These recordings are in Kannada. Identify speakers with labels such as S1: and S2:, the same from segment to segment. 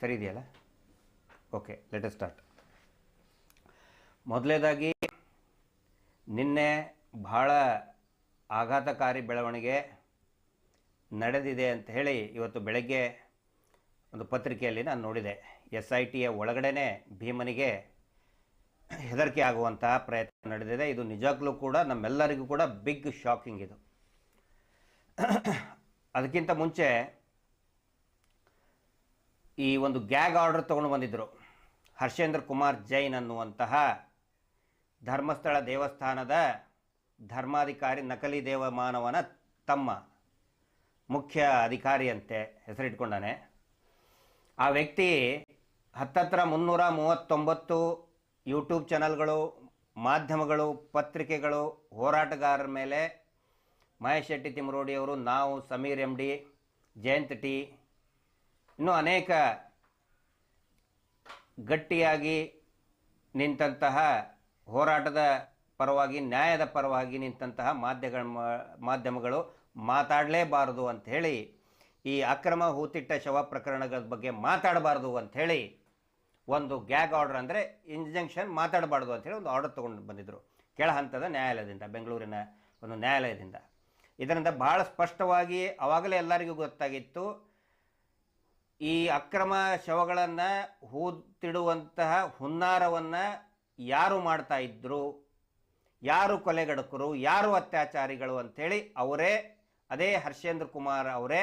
S1: ಸರಿ ಇದೆಯಲ್ಲ? ಓಕೆ ಲೆಟ್ ಸ್ಟಾರ್ಟ್ ಮೊದಲನೇದಾಗಿ ನಿನ್ನೆ ಭಾಳ ಆಘಾತಕಾರಿ ಬೆಳವಣಿಗೆ ನಡೆದಿದೆ ಅಂತ ಹೇಳಿ ಇವತ್ತು ಬೆಳಗ್ಗೆ ಒಂದು ಪತ್ರಿಕೆಯಲ್ಲಿ ನಾನು ನೋಡಿದೆ. ಎಸ್ ಐ ಟಿಯ ಒಳಗಡೆ ಭೀಮನಿಗೆ ಹೆದರಿಕೆ ಆಗುವಂತಹ ಪ್ರಯತ್ನ ನಡೆದಿದೆ. ಇದು ನಿಜಕ್ಕೂ ಕೂಡ ನಮ್ಮೆಲ್ಲರಿಗೂ ಕೂಡ ಬಿಗ್ ಶಾಕಿಂಗ್ ಇದು. ಅದಕ್ಕಿಂತ ಮುಂಚೆ ಈ ಒಂದು ಗ್ಯಾಗ್ ಆರ್ಡರ್ ತೊಗೊಂಡು ಬಂದಿದ್ದರು ಹರ್ಷೇಂದ್ರ ಕುಮಾರ್ ಜೈನ್ ಅನ್ನುವಂತಹ ಧರ್ಮಸ್ಥಳ ದೇವಸ್ಥಾನದ ಧರ್ಮಾಧಿಕಾರಿ ನಕಲಿ ದೇವಮಾನವನ ತಮ್ಮ ಮುಖ್ಯ ಅಧಿಕಾರಿಯಂತೆ ಹೆಸರಿಟ್ಕೊಂಡಾನೆ. ಆ ವ್ಯಕ್ತಿ ಹತ್ತತ್ರ ಮುನ್ನೂರ ಮೂವತ್ತೊಂಬತ್ತು ಯೂಟ್ಯೂಬ್ ಚಾನಲ್ಗಳು ಮಾಧ್ಯಮಗಳು, ಪತ್ರಿಕೆಗಳು, ಹೋರಾಟಗಾರರ ಮೇಲೆ ಮಹೇಶ್ ಶೆಟ್ಟಿ ತಿಮರೋಡಿಯವರು ನಾವು Sameer M D Jayant T ಇನ್ನೂ ಅನೇಕ ಗಟ್ಟಿಯಾಗಿ ನಿಂತಹ ಹೋರಾಟದ ಪರವಾಗಿ, ನ್ಯಾಯದ ಪರವಾಗಿ ನಿಂತಹ ಮಾಧ್ಯಮಗಳ ಮಾಧ್ಯಮಗಳು ಮಾತಾಡಲೇಬಾರದು ಅಂತ ಹೇಳಿ, ಈ ಅಕ್ರಮ ಹೂತಿಟ್ಟ ಶವ ಪ್ರಕರಣಗಳ ಬಗ್ಗೆ ಮಾತಾಡಬಾರ್ದು ಅಂಥೇಳಿ ಒಂದು ಗ್ಯಾಗ್ ಆರ್ಡರ್ ಅಂದರೆ ಇಂಜಂಕ್ಷನ್ ಮಾತಾಡಬಾರ್ದು ಅಂಥೇಳಿ ಒಂದು ಆರ್ಡರ್ ತೊಗೊಂಡು ಬಂದಿದ್ದರು ಕೆಳ ಹಂತದ ನ್ಯಾಯಾಲಯದಿಂದ, ಬೆಂಗಳೂರಿನ ಒಂದು ನ್ಯಾಯಾಲಯದಿಂದ. ಇದರಿಂದ ಭಾಳ ಸ್ಪಷ್ಟವಾಗಿ ಆವಾಗಲೇ ಎಲ್ಲರಿಗೂ ಗೊತ್ತಾಗಿತ್ತು ಈ ಅಕ್ರಮ ಶವಗಳನ್ನು ಹೂತಿಡುವಂತಹ ಹುನ್ನಾರವನ್ನು ಯಾರು ಮಾಡ್ತಾ ಇದ್ದರು ಯಾರು ಕೊಲೆಗಡಕರು? ಯಾರು ಅತ್ಯಾಚಾರಿಗಳು ಅಂಥೇಳಿ ಅವರೇ, ಅದೇ ಹರ್ಷೇಂದ್ರ ಕುಮಾರ್ ಅವರೇ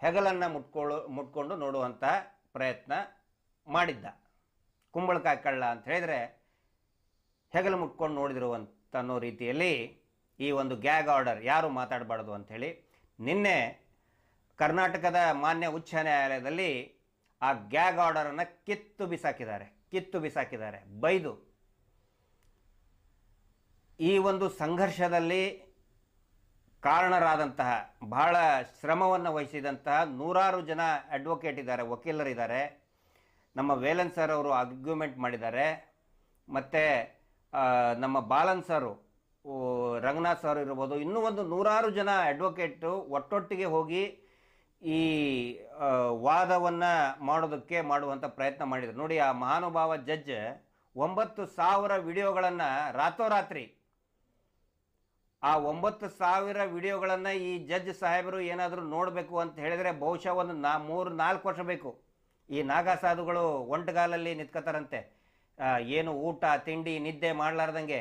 S1: ಹೆಗಲನ್ನು ಮುಟ್ಕೊಳ್ಳು ಮುಟ್ಕೊಂಡು ನೋಡುವಂಥ ಪ್ರಯತ್ನ ಮಾಡಿದ್ದ. ಕುಂಬಳಕಾಯಿ ಕಳ್ಳ ಅಂತ ಹೇಳಿದರೆ ಹೆಗಲು ಮುಟ್ಕೊಂಡು ನೋಡಿದಿರುವಂತ ಅನ್ನೋ ರೀತಿಯಲ್ಲಿ ಈ ಒಂದು ಗ್ಯಾಗ್ ಆರ್ಡರ್ ಯಾರು ಮಾತಾಡಬಾರ್ದು ಅಂಥೇಳಿ ನಿನ್ನೆ ಕರ್ನಾಟಕದ ಮಾನ್ಯ ಉಚ್ಚ ನ್ಯಾಯಾಲಯದಲ್ಲಿ ಆ ಗ್ಯಾಗ್ ಆರ್ಡರನ್ನು ಕಿತ್ತು ಬಿಸಾಕಿದ್ದಾರೆ ಕಿತ್ತು ಬಿಸಾಕಿದ್ದಾರೆ, ಬೈದು. ಈ ಒಂದು ಸಂಘರ್ಷದಲ್ಲಿ ಕಾರಣರಾದಂತಹ, ಬಹಳ ಶ್ರಮವನ್ನು ವಹಿಸಿದಂತಹ ನೂರಾರು ಜನ ಅಡ್ವೊಕೇಟ್ ಇದ್ದಾರೆ, ವಕೀಲರಿದ್ದಾರೆ. ನಮ್ಮ ವೇಲನ್ ಸರ್ ಅವರು ಆರ್ಗ್ಯುಮೆಂಟ್ ಮಾಡಿದ್ದಾರೆ. ಮತ್ತು ನಮ್ಮ ಬಾಲನ್ ಸರು ರಂಗನಾಥ್ ಸರ್ ಇರ್ಬೋದು, ಇನ್ನೂ ಒಂದು ನೂರಾರು ಜನ ಅಡ್ವೊಕೇಟು ಒಟ್ಟೊಟ್ಟಿಗೆ ಹೋಗಿ ಈ ವಾದವನ್ನು ಮಾಡೋದಕ್ಕೆ ಮಾಡುವಂಥ ಪ್ರಯತ್ನ ಮಾಡಿದರು. ನೋಡಿ, ಆ ಮಹಾನುಭಾವ ಜಡ್ಜ್ ಒಂಬತ್ತು ಸಾವಿರ ವಿಡಿಯೋಗಳನ್ನು ರಾತ್ರೋರಾತ್ರಿ ಆ ಒಂಬತ್ತು ಸಾವಿರ ವಿಡಿಯೋಗಳನ್ನು ಈ ಜಡ್ಜ್ ಸಾಹೇಬರು ಏನಾದರೂ ನೋಡಬೇಕು ಅಂತ ಹೇಳಿದರೆ ಬಹುಶಃ ಒಂದು ನಾ, ಮೂರು, ನಾಲ್ಕು ವರ್ಷ ಬೇಕು. ಈ ನಾಗಾ ಸಾಧುಗಳು ಒಂಟಗಾಲಲ್ಲಿ ನಿಂತ್ಕೋತಾರಂತೆ. ಏನು ಊಟ, ತಿಂಡಿ, ನಿದ್ದೆ ಮಾಡಲಾರ್ದಂಗೆ.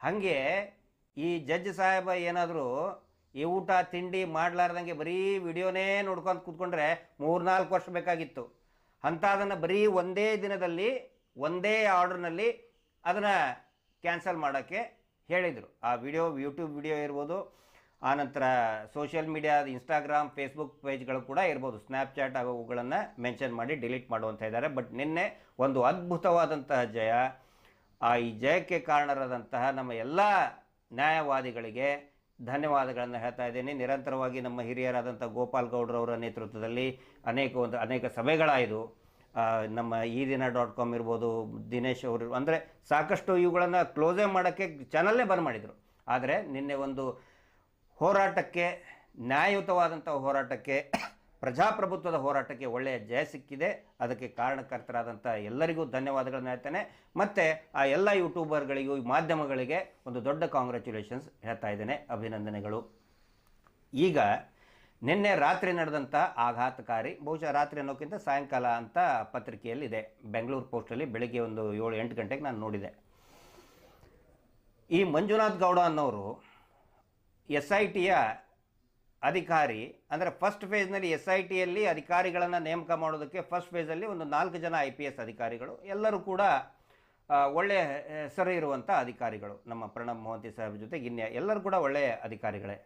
S1: ಹಾಗೆ ಈ ಜಡ್ಜ್ ಸಾಹೇಬ ಏನಾದರೂ ಈ ಊಟ, ತಿಂಡಿ ಮಾಡಲಾರ್ದಂಗೆ ಬರೀ ವಿಡಿಯೋನೇ ನೋಡ್ಕೊಂಡು ಕೂತ್ಕೊಂಡ್ರೆ ಮೂರ್ನಾಲ್ಕು ವರ್ಷ ಬೇಕಾಗಿತ್ತು. ಅಂಥದನ್ನು ಬರೀ ಒಂದೇ ದಿನದಲ್ಲಿ, ಒಂದೇ ಆರ್ಡರ್ನಲ್ಲಿ ಅದನ್ನು ಕ್ಯಾನ್ಸಲ್ ಮಾಡೋಕ್ಕೆ ಹೇಳಿದರು. ಆ ವಿಡಿಯೋ, ಯೂಟ್ಯೂಬ್ ವಿಡಿಯೋ ಇರ್ಬೋದು ಆನಂತರ ಸೋಷಿಯಲ್ ಮೀಡಿಯಾದ ಇನ್ಸ್ಟಾಗ್ರಾಮ್, ಫೇಸ್ಬುಕ್ ಪೇಜ್ಗಳು ಕೂಡ ಇರ್ಬೋದು. ಸ್ನ್ಯಾಪ್ಚಾಟ್ ಅವುಗಳನ್ನು ಮೆನ್ಷನ್ ಮಾಡಿ, ಡಿಲೀಟ್ ಮಾಡುವಂತ ಇದ್ದಾರೆ. ಬಟ್ ನಿನ್ನೆ ಒಂದು ಅದ್ಭುತವಾದಂತಹ ಜಯ. ಆ ಈ ಜಯಕ್ಕೆ ಕಾರಣರಾದಂತಹ ನಮ್ಮ ಎಲ್ಲ ನ್ಯಾಯವಾದಿಗಳಿಗೆ ಧನ್ಯವಾದಗಳನ್ನು ಹೇಳ್ತಾ ಇದ್ದೇನೆ. ನಿರಂತರವಾಗಿ ನಮ್ಮ ಹಿರಿಯರಾದಂಥ ಗೋಪಾಲ್ ಗೌಡ್ರವರ ನೇತೃತ್ವದಲ್ಲಿ ಅನೇಕ ಒಂದು, ಅನೇಕ ಸಭೆಗಳಾಯಿತು ನಮ್ಮ ಈ ದಿನ ಡಾಟ್ ಕಾಮ್ ಇರ್ಬೋದು, ದಿನೇಶ್ ಅವರು, ಅಂದರೆ ಸಾಕಷ್ಟು ಇವುಗಳನ್ನು ಕ್ಲೋಸೇ ಮಾಡೋಕ್ಕೆ ಚಾನಲ್ಲೇ ಬಂದ್ ಮಾಡಿದರು. ಆದರೆ ನಿನ್ನೆ ಒಂದು ಹೋರಾಟಕ್ಕೆ, ನ್ಯಾಯಯುತವಾದಂಥ ಹೋರಾಟಕ್ಕೆ ಪ್ರಜಾಪ್ರಭುತ್ವದ ಹೋರಾಟಕ್ಕೆ ಒಳ್ಳೆಯ ಜಯ ಸಿಕ್ಕಿದೆ. ಅದಕ್ಕೆ ಕಾರಣಕರ್ತರಾದಂಥ ಎಲ್ಲರಿಗೂ ಧನ್ಯವಾದಗಳನ್ನು ಹೇಳ್ತೇನೆ. ಮತ್ತು ಆ ಎಲ್ಲ ಯೂಟ್ಯೂಬರ್ಗಳಿಗೂ ಮಾಧ್ಯಮಗಳಿಗೆ ಒಂದು ದೊಡ್ಡ ಕಾಂಗ್ರ್ಯಾಚುಲೇಷನ್ಸ್ ಹೇಳ್ತಾ ಇದ್ದೇನೆ. ಅಭಿನಂದನೆಗಳು. ಈಗ ನಿನ್ನೆ ರಾತ್ರಿ ನಡೆದಂಥ ಆಘಾತಕಾರಿ, ಬಹುಶಃ ರಾತ್ರಿ ಅನ್ನೋಕ್ಕಿಂತ ಸಾಯಂಕಾಲ ಅಂತ ಪತ್ರಿಕೆಯಲ್ಲಿದೆ. ಬೆಂಗಳೂರು ಪೋಸ್ಟಲ್ಲಿ ಬೆಳಿಗ್ಗೆ ಒಂದು ಏಳು ಎಂಟು ಗಂಟೆಗೆ ನಾನು ನೋಡಿದೆ. ಈ ಮಂಜುನಾಥ್ ಗೌಡ ಅನ್ನೋರು ಎಸ್ ಐ ಟಿಯ ಅಧಿಕಾರಿ, ಅಂದರೆ ಫಸ್ಟ್ ಫೇಸ್ನಲ್ಲಿ ಎಸ್ ಐ ಟಿಯಲ್ಲಿ ಅಧಿಕಾರಿಗಳನ್ನು ನೇಮಕ ಮಾಡೋದಕ್ಕೆ ಫಸ್ಟ್ ಫೇಸಲ್ಲಿ ಒಂದು ನಾಲ್ಕು ಜನ ಐ ಪಿ ಎಸ್ ಅಧಿಕಾರಿಗಳು, ಎಲ್ಲರೂ ಕೂಡ ಒಳ್ಳೆಯ ಹೆಸರು ಇರುವಂಥ ಅಧಿಕಾರಿಗಳು, ನಮ್ಮ ಪ್ರಣಬ್ ಮೋಹಂತಿ ಸಾಹೇಬ್ ಜೊತೆಗೆ ಇನ್ಯ ಎಲ್ಲರೂ ಕೂಡ ಒಳ್ಳೆಯ ಅಧಿಕಾರಿಗಳೇ.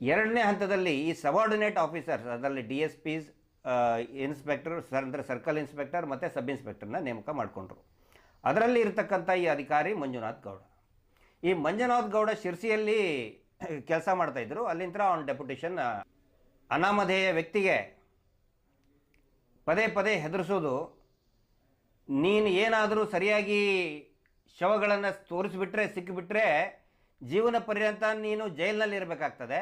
S1: ಎರಡನೇ ಹಂತದಲ್ಲಿ ಈ ಸಬಾರ್ಡಿನೇಟ್ ಆಫೀಸರ್ಸ್ ಅದರಲ್ಲಿ D S Ps inspector sir, ಅಂದರೆ ಸರ್ಕಲ್ ಇನ್ಸ್ಪೆಕ್ಟರ್ ಮತ್ತು ಸಬ್ ಇನ್ಸ್ಪೆಕ್ಟರ್ನ ನೇಮಕ ಮಾಡಿಕೊಂಡ್ರು. ಅದರಲ್ಲಿ ಇರತಕ್ಕಂಥ ಈ ಅಧಿಕಾರಿ ಮಂಜುನಾಥ್ ಗೌಡ. ಈ ಮಂಜುನಾಥ್ ಗೌಡ ಶಿರ್ಸಿಯಲ್ಲಿ ಕೆಲಸ ಮಾಡ್ತಾಯಿದ್ರು ಅಲ್ಲಿಂದ ಆನ್ ಡೆಪ್ಯುಟೇಷನ್ ಅನಾಮಧೇಯ ವ್ಯಕ್ತಿಗೆ ಪದೇ ಪದೇ ಹೆದರಿಸೋದು. ನೀನು ಏನಾದರೂ ಸರಿಯಾಗಿ ಶವಗಳನ್ನು ತೋರಿಸಿಬಿಟ್ರೆ ಸಿಕ್ಕಿಬಿಟ್ರೆ ಜೀವನ ಪರ್ಯಂತ ನೀನು ಜೈಲಿನಲ್ಲಿ ಇರಬೇಕಾಗ್ತದೆ.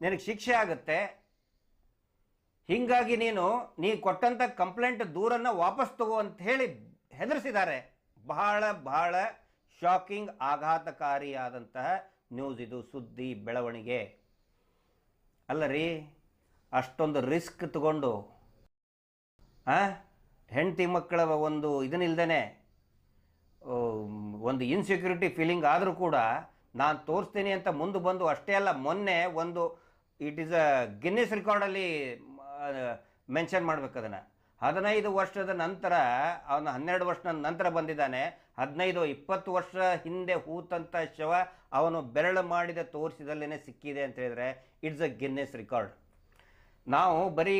S1: ನಿನಗೆ ಶಿಕ್ಷೆ ಆಗುತ್ತೆ. ಹೀಗಾಗಿ ನೀನು, ನೀ ಕೊಟ್ಟಂಥ ಕಂಪ್ಲೇಂಟ್ ದೂರನ್ನು ವಾಪಸ್ ತಗೋ ಅಂತ ಹೇಳಿ ಹೆದರಿಸಿದ್ದಾರೆ. ಬಹಳ ಬಹಳ ಶಾಕಿಂಗ್ ಆಘಾತಕಾರಿಯಾದಂತಹ ನ್ಯೂಸ್ ಇದು ಸುದ್ದಿ ಬೆಳವಣಿಗೆ. ಅಲ್ಲ ರೀ ಅಷ್ಟೊಂದು ರಿಸ್ಕ್ ತಗೊಂಡು ಹೆಂಡತಿ ಮಕ್ಕಳ ಒಂದು ಇದನ್ನಿಲ್ದೇ ಒಂದು ಇನ್ಸೆಕ್ಯೂರಿಟಿ ಫೀಲಿಂಗ್ ಆದರೂ ಕೂಡ ನಾನು ತೋರಿಸ್ತೀನಿ ಅಂತ ಮುಂದೆ ಬಂದು ಅಷ್ಟೇ ಅಲ್ಲ, ಮೊನ್ನೆ ಒಂದು ಇಟ್ ಈಸ್ ಅ ಗಿನ್ನಿಸ್ ರೆಕಾರ್ಡಲ್ಲಿ ಮೆನ್ಷನ್ ಮಾಡ್ಬೇಕು ಅದನ್ನು. ಹದಿನೈದು ವರ್ಷದ ನಂತರ, ಅವನು ಹನ್ನೆರಡು ವರ್ಷದ ನಂತರ ಬಂದಿದ್ದಾನೆ. ಹದಿನೈದು, ಇಪ್ಪತ್ತು ವರ್ಷ ಹಿಂದೆ ಹೂತಂಥ ಶವ ಅವನು ಬೆರಳು ಮಾಡಿದ ತೋರಿಸಿದಲ್ಲೇ ಸಿಕ್ಕಿದೆ ಅಂತ ಹೇಳಿದರೆ, ಇಟ್ಸ್ ಅ ಗಿನ್ನೆಸ್ ರೆಕಾರ್ಡ್. ನಾವು ಬರೀ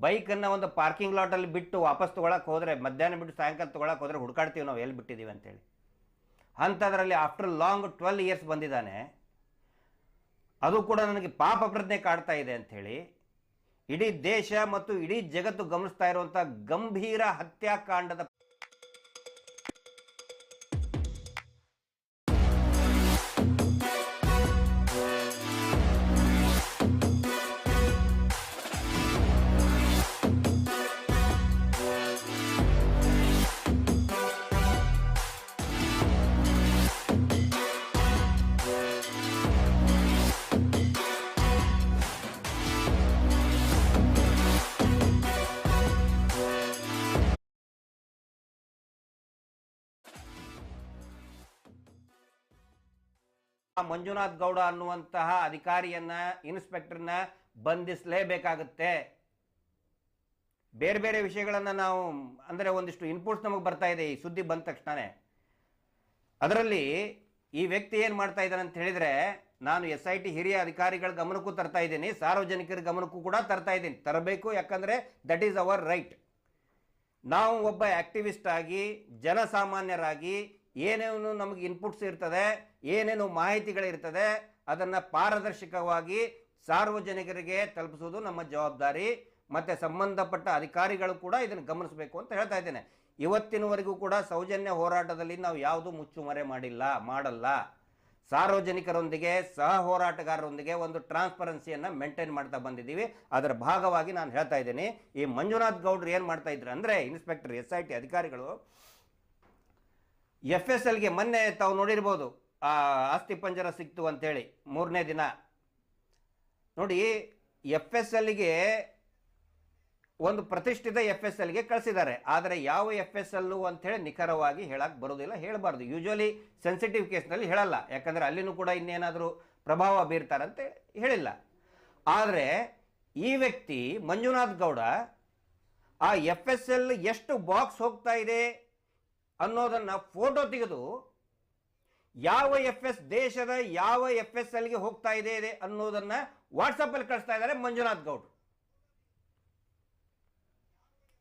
S1: ಬೈಕನ್ನು ಒಂದು ಪಾರ್ಕಿಂಗ್ ಲಾಟಲ್ಲಿ ಬಿಟ್ಟು ವಾಪಸ್ ತೊಗೊಳಕ್ಕೆ ಹೋದರೆ, ಮಧ್ಯಾಹ್ನ ಬಿಟ್ಟು ಸಾಯಂಕಾಲ ತೊಗೊಳಕ್ಕೆ ಹೋದರೆ ಹುಡುಕಾಡ್ತೀವಿ ನಾವು, ಎಲ್ಲಿ ಬಿಟ್ಟಿದ್ದೀವಿ ಅಂತೇಳಿ. ಅಂಥದ್ರಲ್ಲಿ ಆಫ್ಟರ್ ಲಾಂಗ್ ಟ್ವೆಲ್ ಇಯರ್ಸ್ ಬಂದಿದ್ದಾನೆ. ಅದು ಕೂಡ ನನಗೆ ಪಾಪ ಪ್ರಜ್ಞೆ ಕಾಡ್ತಾ ಇದೆ ಅಂಥೇಳಿ ಇಡೀ ದೇಶ ಮತ್ತು ಇಡೀ ಜಗತ್ತು ಗಮನಿಸ್ತಾ ಇರುವಂತಹ ಗಂಭೀರ ಹತ್ಯಾಕಾಂಡದ ಮಂಜುನಾಥ್ ಗೌಡ ಅನ್ನುವಂತಹ ಅಧಿಕಾರಿಯನ್ನ, ಇನ್ಸ್ಪೆಕ್ಟರ್ನ ಬಂಧಿಸಲೇಬೇಕಾಗುತ್ತೆ. ಬೇರೆ ಬೇರೆ ವಿಷಯಗಳನ್ನು ನಾವು, ಅಂದರೆ ಒಂದಿಷ್ಟು ಇನ್ಪುಟ್ಸ್ ನಮಗೆ ಬರ್ತಾ ಇದೆ ಈ ಸುದ್ದಿ ಬಂದ ತಕ್ಷಣನೇ. ಅದರಲ್ಲಿ ಈ ವ್ಯಕ್ತಿ ಏನು ಮಾಡ್ತಾ ಇದ್ದಾನೆ ಅಂತ ಹೇಳಿದರೆ, ನಾನು ಎಸ್ ಐ ಟಿ ಹಿರಿಯ ಅಧಿಕಾರಿಗಳ ಗಮನಕ್ಕೂ ತರ್ತಾ ಇದ್ದೀನಿ, ಸಾರ್ವಜನಿಕರ ಗಮನಕ್ಕೂ ಕೂಡ ತರ್ತಾ ಇದ್ದೀನಿ. ತರಬೇಕು, ಯಾಕಂದರೆ ದಟ್ ಈಸ್ ಅವರ್ ರೈಟ್ ನಾವು ಒಬ್ಬ ಆಕ್ಟಿವಿಸ್ಟ್ ಆಗಿ, ಜನಸಾಮಾನ್ಯರಾಗಿ, ಏನೇನು ನಮಗೆ ಇನ್ಪುಟ್ಸ್ ಇರ್ತದೆ ಏನೇನು ಮಾಹಿತಿಗಳಿರ್ತದೆ ಅದನ್ನು ಪಾರದರ್ಶಕವಾಗಿ ಸಾರ್ವಜನಿಕರಿಗೆ ತಲುಪಿಸುವುದು ನಮ್ಮ ಜವಾಬ್ದಾರಿ. ಮತ್ತು ಸಂಬಂಧಪಟ್ಟ ಅಧಿಕಾರಿಗಳು ಕೂಡ ಇದನ್ನು ಗಮನಿಸಬೇಕು ಅಂತ ಹೇಳ್ತಾ ಇದ್ದೇನೆ. ಇವತ್ತಿನವರೆಗೂ ಕೂಡ ಸೌಜನ್ಯ ಹೋರಾಟದಲ್ಲಿ ನಾವು ಯಾವುದು ಮುಚ್ಚುಮರೆ ಮಾಡಿಲ್ಲ, ಮಾಡಲ್ಲ. ಸಾರ್ವಜನಿಕರೊಂದಿಗೆ, ಸಹ ಹೋರಾಟಗಾರರೊಂದಿಗೆ ಒಂದು ಟ್ರಾನ್ಸ್ಪರೆನ್ಸಿಯನ್ನು ಮೇಂಟೈನ್ ಮಾಡ್ತಾ ಬಂದಿದ್ದೀವಿ. ಅದರ ಭಾಗವಾಗಿ ನಾನು ಹೇಳ್ತಾ ಇದ್ದೀನಿ. ಈ ಮಂಜುನಾಥ್ ಗೌಡ್ರು ಏನು ಮಾಡ್ತಾ ಇದ್ರು ಅಂದರೆ, ಇನ್ಸ್ಪೆಕ್ಟರ್ ಎಸ್ ಐ ಟಿ ಅಧಿಕಾರಿಗಳು ಎಫ್ ಎಸ್ ಎಲ್ಗೆ ಮೊನ್ನೆ ತಾವು ನೋಡಿರ್ಬೋದು ಆ, ಆಸ್ತಿ ಪಂಜರ ಸಿಕ್ತು ಅಂತೇಳಿ ಮೂರನೇ ದಿನ. ನೋಡಿ ಎಫ್ ಎಸ್ ಎಲ್ಗೆ ಒಂದು ಪ್ರತಿಷ್ಠಿತ ಎಫ್ ಎಸ್ ಎಲ್ಗೆ ಕಳಿಸಿದ್ದಾರೆ. ಆದರೆ ಯಾವ ಎಫ್ ಎಸ್ ಎಲ್ಲು ಅಂತೇಳಿ ನಿಖರವಾಗಿ ಹೇಳಕ್ಕೆ ಬರೋದಿಲ್ಲ ಹೇಳಬಾರ್ದು. ಯೂಶುವಲಿ ಸೆನ್ಸಿಟಿವ್ ಕೇಸ್ನಲ್ಲಿ ಹೇಳಲ್ಲ. ಯಾಕಂದರೆ ಅಲ್ಲಿನೂ ಕೂಡ ಇನ್ನೇನಾದರೂ ಪ್ರಭಾವ ಬೀರ್ತಾರಂತೆ ಹೇಳಿಲ್ಲ. ಆದರೆ ಈ ವ್ಯಕ್ತಿ ಮಂಜುನಾಥ್ ಗೌಡ ಆ ಎಫ್ ಎಸ್ ಎಲ್ ಎಷ್ಟು ಬಾಕ್ಸ್ ಹೋಗ್ತಾ ಇದೆ ಅನ್ನೋದನ್ನು ಫೋಟೋ ತೆಗೆದು ಯಾವ ಎಫ್ ಎಸ್ ದೇಶದ ಯಾವ ಎಫ್ ಎಸ್ ಎಲ್ಗೆ ಹೋಗ್ತಾ ಇದೆ ಇದೆ ಅನ್ನೋದನ್ನು ವಾಟ್ಸಪ್ಪಲ್ಲಿ ಕಳಿಸ್ತಾ ಇದ್ದಾರೆ ಮಂಜುನಾಥ್ ಗೌಡ್ರು